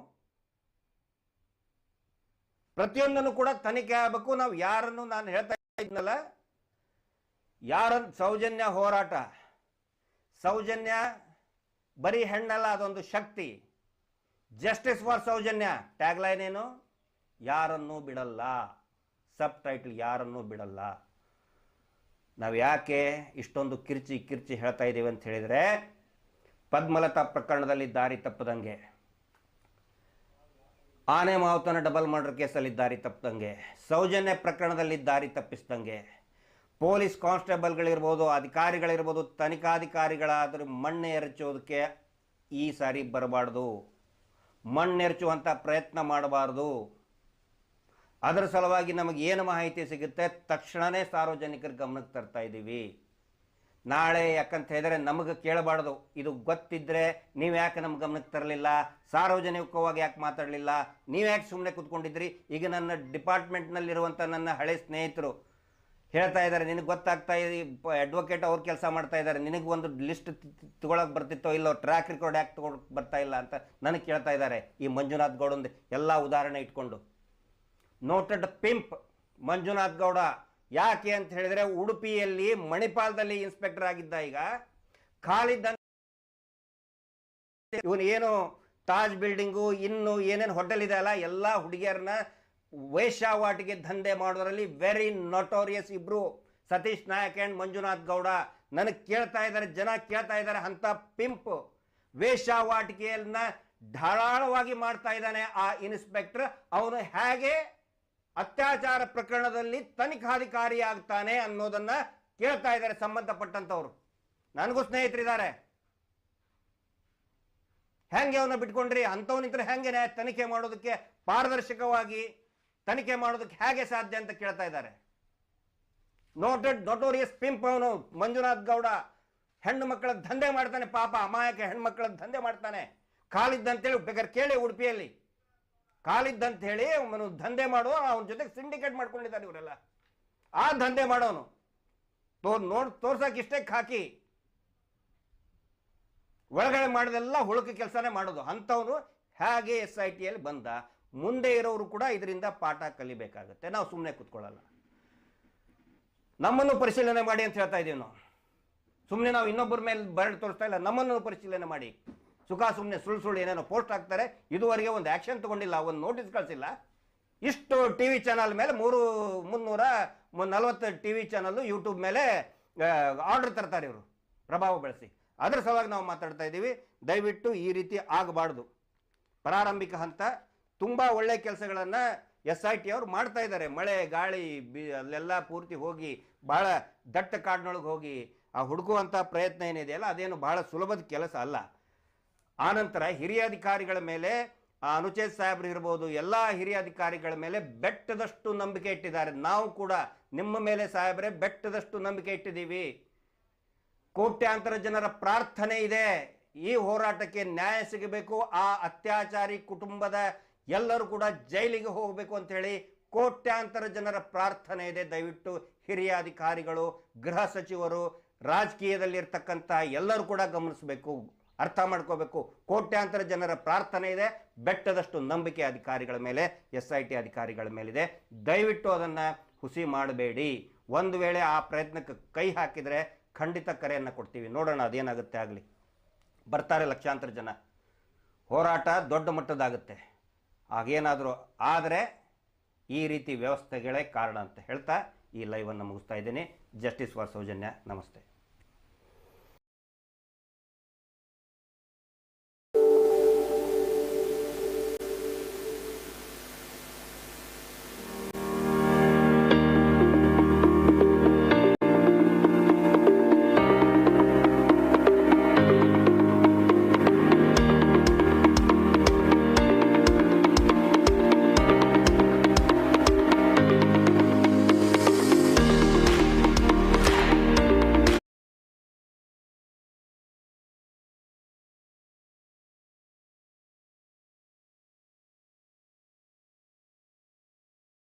S1: ಪ್ರತಿಯೊಂದನ್ನು ಕೂಡ ತನಿಖೆ ಆಗಬೇಕು. ನಾವು ಯಾರನ್ನು ನಾನು ಹೇಳ್ತಾ ಇದ್ನಲ್ಲ ಯಾರ ಸೌಜನ್ಯ ಹೋರಾಟ, ಸೌಜನ್ಯ ಬರೀ ಹೆಣ್ಣಲ್ಲ, ಅದೊಂದು ಶಕ್ತಿ. ಜಸ್ಟಿಸ್ ಫಾರ್ ಸೌಜನ್ಯ ಟ್ಯಾಗ್ಲೈನ್ ಏನು? ಯಾರನ್ನೂ ಬಿಡಲ್ಲ. ಸಬ್ ಟೈಟಲ್ ಯಾರನ್ನೂ ಬಿಡಲ್ಲ. ನಾವು ಯಾಕೆ ಇಷ್ಟೊಂದು ಕಿರ್ಚಿ ಕಿರ್ಚಿ ಹೇಳ್ತಾ ಇದ್ದೀವಿ ಅಂತ ಹೇಳಿದರೆ ಪದ್ಮಲತಾ ಪ್ರಕರಣದಲ್ಲಿ ದಾರಿ ತಪ್ಪದಂಗೆ. ಆನೆ ಮಾವುತನ ಡಬಲ್ ಮರ್ಡರ್ ಕೇಸಲ್ಲಿ ದಾರಿ ತಪ್ಪದಂಗೆ. ಸೌಜನ್ಯ ಪ್ರಕರಣದಲ್ಲಿ ದಾರಿ ತಪ್ಪಿಸ್ದಂಗೆ. ಪೊಲೀಸ್ ಕಾನ್ಸ್ಟೇಬಲ್ಗಳಿರ್ಬೋದು, ಅಧಿಕಾರಿಗಳಿರ್ಬೋದು, ತನಿಖಾಧಿಕಾರಿಗಳಾದರೂ ಮಣ್ಣು ಎರಚೋದಕ್ಕೆ ಈ ಸಾರಿ ಬರಬಾರ್ದು. ಮಣ್ಣೆರಚುವಂಥ ಪ್ರಯತ್ನ ಮಾಡಬಾರ್ದು. ಅದರ ಸಲುವಾಗಿ ನಮಗೆ ಏನು ಮಾಹಿತಿ ಸಿಗುತ್ತೆ? ತಕ್ಷಣವೇ ಸಾರ್ವಜನಿಕರ ಗಮನಕ್ಕೆ ತರ್ತಾ ಇದ್ದೀವಿ. ನಾಳೆ ಯಾಕಂತ ಹೇಳಿದ್ರೆ ನಮಗೆ ಕೇಳಬಾರ್ದು. ಇದು ಗೊತ್ತಿದ್ರೆ ನೀವು ಯಾಕೆ ನಮ್ಮ ಗಮನಕ್ಕೆ ತರಲಿಲ್ಲ? ಸಾರ್ವಜನಿಕವಾಗಿ ಯಾಕೆ ಮಾತಾಡಲಿಲ್ಲ? ನೀವು ಯಾಕೆ ಸುಮ್ಮನೆ ಕೂತ್ಕೊಂಡಿದ್ರಿ? ಈಗ ನನ್ನ ಡಿಪಾರ್ಟ್ಮೆಂಟ್ನಲ್ಲಿರುವಂಥ ನನ್ನ ಹಳೆ ಸ್ನೇಹಿತರು ಹೇಳ್ತಾ ಇದ್ದಾರೆ, ನಿನಗೆ ಗೊತ್ತಾಗ್ತಾ ಇದೆ ಅಡ್ವೊಕೇಟ್ ಅವ್ರು ಕೆಲಸ ಮಾಡ್ತಾ ಇದ್ದಾರೆ, ನಿನಗೆ ಒಂದು ಲಿಸ್ಟ್ ತಗೊಳಕ್ಕೆ ಬರ್ತಿತ್ತೋ ಇಲ್ಲೋ ಟ್ರ್ಯಾಕ್ ರೆಕಾರ್ಡ್ ಯಾಕೆ ತಗೊಳಕ್ ಬರ್ತಾ ಇಲ್ಲ ಅಂತ ನನಗೆ ಕೇಳ್ತಾ ಇದ್ದಾರೆ. ಈ ಮಂಜುನಾಥ್ ಗೌಡಂದು ಎಲ್ಲ ಉದಾಹರಣೆ ಇಟ್ಕೊಂಡು. Noted pimp Manjunath Gowda. ಯಾಕೆ ಅಂತ ಹೇಳಿದ್ರೆ ಉಡುಪಿಯಲ್ಲಿ ಮಣಿಪಾಲದಲ್ಲಿ ಇನ್ಸ್ಪೆಕ್ಟರ್ ಆಗಿದ್ದ ಈಗ ಖಾಲಿದ್ದ ಇವನು ಏನು ತಾಜ್ ಬಿಲ್ಡಿಂಗು, ಇನ್ನು ಏನೇನು ಹೋಟೆಲ್ ಇದೆ ಅಲ್ಲ, ಎಲ್ಲ ಹುಡುಗಿಯರನ್ನ ವೇಷಾವಾಟಿಗೆ ದಂಧೆ ಮಾಡೋದ್ರಲ್ಲಿ ವೆರಿ ನೊಟೋರಿಯಸ್ ಇಬ್ರು. ಸತೀಶ್ ನಾಯಕ್ ಅಂಡ್ ಮಂಜುನಾಥ್ ಗೌಡ. ನನಗೆ ಕೇಳ್ತಾ ಇದ್ದಾರೆ ಜನ ಕೇಳ್ತಾ ಇದ್ದಾರೆ ಅಂತ ಪಿಂಪ್ ವೇಷಾವಾಟಿಕೆಯನ್ನ ಧಾರಾಳವಾಗಿ ಮಾಡ್ತಾ ಇದ್ದಾನೆ ಆ ಇನ್ಸ್ಪೆಕ್ಟರ್. ಅವನು ಹೇಗೆ ಅತ್ಯಾಚಾರ ಪ್ರಕರಣದಲ್ಲಿ ತನಿಖಾಧಿಕಾರಿ ಆಗ್ತಾನೆ ಅನ್ನೋದನ್ನ ಕೇಳ್ತಾ ಇದ್ದಾರೆ ಸಂಬಂಧಪಟ್ಟಂತವ್ರು ನನಗೂ ಸ್ನೇಹಿತರಿದ್ದಾರೆ. ಹೆಂಗೆ ಅವನ್ನ ಬಿಟ್ಕೊಂಡ್ರಿ? ಅಂಥವನಿದ್ರೆ ಹೆಂಗೆ ತನಿಖೆ ಮಾಡೋದಕ್ಕೆ ಪಾರದರ್ಶಕವಾಗಿ ತನಿಖೆ ಮಾಡೋದಕ್ಕೆ ಹೇಗೆ ಸಾಧ್ಯ ಅಂತ ಕೇಳ್ತಾ ಇದ್ದಾರೆ. ನೋಟೆಡ್ ನೊಟೋರಿಯಸ್ ಪಿಂಪ್ ಅವನು, ಮಂಜುನಾಥ್ ಗೌಡ. ಹೆಣ್ಣು ಮಕ್ಕಳ ದಂಧೆ ಮಾಡ್ತಾನೆ ಪಾಪ, ಅಮಾಯಕ ಹೆಣ್ಮಕ್ಳ ದಂಧೆ ಮಾಡ್ತಾನೆ. ಕಾಲಿದ್ದಂತೇಳಿ, ಬೇಕಾದ್ರೆ ಕೇಳಿ ಉಡುಪಿಯಲ್ಲಿ. ಕಾಲಿದ್ದಂತ ಹೇಳಿ ಅವನು ದಂಧೆ ಮಾಡೋ, ಅವನ ಜೊತೆಗೆ ಸಿಂಡಿಕೇಟ್ ಮಾಡ್ಕೊಂಡಿದ್ದಾರೆ ಇವರೆಲ್ಲ. ಆ ದಂಧೆ ಮಾಡೋನು. ತೋರ್ ನೋಡ್, ತೋರ್ಸಕ್ ಇಷ್ಟೇ ಹಾಕಿ ಒಳಗಡೆ ಮಾಡಿದೆಲ್ಲ ಹುಳುಕ ಕೆಲಸನೇ ಮಾಡೋದು. ಅಂಥವನು ಹೇಗೆ ಎಸ್ ಐ ಟಿಯಲ್ಲಿ ಬಂದ? ಮುಂದೆ ಇರೋರು ಕೂಡ ಇದರಿಂದ ಪಾಠ ಕಲಿಬೇಕಾಗುತ್ತೆ. ನಾವು ಸುಮ್ಮನೆ ಕೂತ್ಕೊಳ್ಳಲ್ಲ. ನಮ್ಮನ್ನು ಪರಿಶೀಲನೆ ಮಾಡಿ ಅಂತ ಹೇಳ್ತಾ ಇದ್ದೀವಿ ನಾವು. ಸುಮ್ಮನೆ ನಾವು ಇನ್ನೊಬ್ಬರ ಮೇಲೆ ಬರಡು ತೋರಿಸ್ತಾ ಇಲ್ಲ. ನಮ್ಮನ್ನು ಪರಿಶೀಲನೆ ಮಾಡಿ. ಸುಖ ಸುಮ್ಮನೆ ಸುಳ್ಳು ಸುಳ್ಳು ಏನೇನೋ ಪೋಸ್ಟ್ ಹಾಕ್ತಾರೆ, ಇದುವರೆಗೆ ಒಂದು ಆ್ಯಕ್ಷನ್ ತಗೊಂಡಿಲ್ಲ, ಒಂದು ನೋಟಿಸ್ ಕಳಿಸಿಲ್ಲ. ಇಷ್ಟು ಟಿ ವಿ ಚಾನಲ್ ಮೇಲೆ ಮೂರು, ಮುನ್ನೂರ ನಲ್ವತ್ತು ಟಿ ವಿ ಚಾನಲ್ಲು ಯೂಟ್ಯೂಬ್ ಮೇಲೆ ಆರ್ಡರ್ ತರ್ತಾರೆ ಇವರು, ಪ್ರಭಾವ ಬೆಳೆಸಿ. ಅದರ ಸಲುವಾಗಿ ನಾವು ಮಾತಾಡ್ತಾ ಇದ್ದೀವಿ. ದಯವಿಟ್ಟು ಈ ರೀತಿ ಆಗಬಾರ್ದು. ಪ್ರಾರಂಭಿಕ ಹಂತ, ತುಂಬ ಒಳ್ಳೆ ಕೆಲಸಗಳನ್ನು ಎಸ್ ಐ ಟಿ ಅವರು ಮಾಡ್ತಾ ಇದ್ದಾರೆ. ಮಳೆ, ಗಾಳಿ, ಬಿ, ಅಲ್ಲೆಲ್ಲ ಪೂರ್ತಿ ಹೋಗಿ, ಭಾಳ ದಟ್ಟ ಕಾಡಿನೊಳಗೆ ಹೋಗಿ, ಆ ಹುಡುಕುವಂಥ ಪ್ರಯತ್ನ ಏನಿದೆಯಲ್ಲ, ಅದೇನು ಬಹಳ ಸುಲಭದ ಕೆಲಸ ಅಲ್ಲ. ಆನಂತರ ಹಿರಿಯ ಅಧಿಕಾರಿಗಳ ಮೇಲೆ ಅನುಚೇತ್ ಸಾಹೇಬ್ರು ಇರ್ಬೋದು, ಎಲ್ಲ ಹಿರಿಯ ಅಧಿಕಾರಿಗಳ ಮೇಲೆ ಬೆಟ್ಟದಷ್ಟು ನಂಬಿಕೆ ಇಟ್ಟಿದ್ದಾರೆ. ನಾವು ಕೂಡ ನಿಮ್ಮ ಮೇಲೆ ಸಾಹೇಬ್ರೆ ಬೆಟ್ಟದಷ್ಟು ನಂಬಿಕೆ ಇಟ್ಟಿದ್ದೀವಿ. ಕೋಟ್ಯಾಂತರ ಜನರ ಪ್ರಾರ್ಥನೆ ಇದೆ. ಈ ಹೋರಾಟಕ್ಕೆ ನ್ಯಾಯ ಸಿಗಬೇಕು. ಆ ಅತ್ಯಾಚಾರಿ ಕುಟುಂಬದ ಎಲ್ಲರೂ ಕೂಡ ಜೈಲಿಗೆ ಹೋಗಬೇಕು ಅಂತ ಹೇಳಿ ಕೋಟ್ಯಾಂತರ ಜನರ ಪ್ರಾರ್ಥನೆ ಇದೆ. ದಯವಿಟ್ಟು ಹಿರಿಯ ಅಧಿಕಾರಿಗಳು, ಗೃಹ ಸಚಿವರು ರಾಜಕೀಯದಲ್ಲಿರ್ತಕ್ಕಂಥ ಎಲ್ಲರೂ ಕೂಡ ಗಮನಿಸಬೇಕು. ಅರ್ಥ ಮಾಡ್ಕೋಬೇಕು. ಕೋಟ್ಯಾಂತರ ಜನರ ಪ್ರಾರ್ಥನೆ ಇದೆ. ಬೆಟ್ಟದಷ್ಟು ನಂಬಿಕೆ ಅಧಿಕಾರಿಗಳ ಮೇಲೆ, ಎಸ್ ಐ ಟಿ ಅಧಿಕಾರಿಗಳ ಮೇಲಿದೆ. ದಯವಿಟ್ಟು ಅದನ್ನು ಹುಸಿ ಮಾಡಬೇಡಿ. ಒಂದು ವೇಳೆ ಆ ಪ್ರಯತ್ನಕ್ಕೆ ಕೈ ಹಾಕಿದರೆ ಖಂಡಿತ ಕರೆಯನ್ನು ಕೊಡ್ತೀವಿ. ನೋಡೋಣ ಅದೇನಾಗುತ್ತೆ ಆಗಲಿ. ಬರ್ತಾರೆ ಲಕ್ಷಾಂತರ ಜನ. ಹೋರಾಟ ದೊಡ್ಡ ಮಟ್ಟದಾಗುತ್ತೆ. ಆಗೇನಾದರೂ ಆದರೆ ಈ ರೀತಿ ವ್ಯವಸ್ಥೆಗಳೇ ಕಾರಣ ಅಂತ ಹೇಳ್ತಾ ಈ ಲೈವನ್ನು ಮುಗಿಸ್ತಾ ಇದ್ದೀನಿ. ಜಸ್ಟಿಸ್ ಫಾರ್ ಸೌಜನ್ಯ ನಮಸ್ತೆ.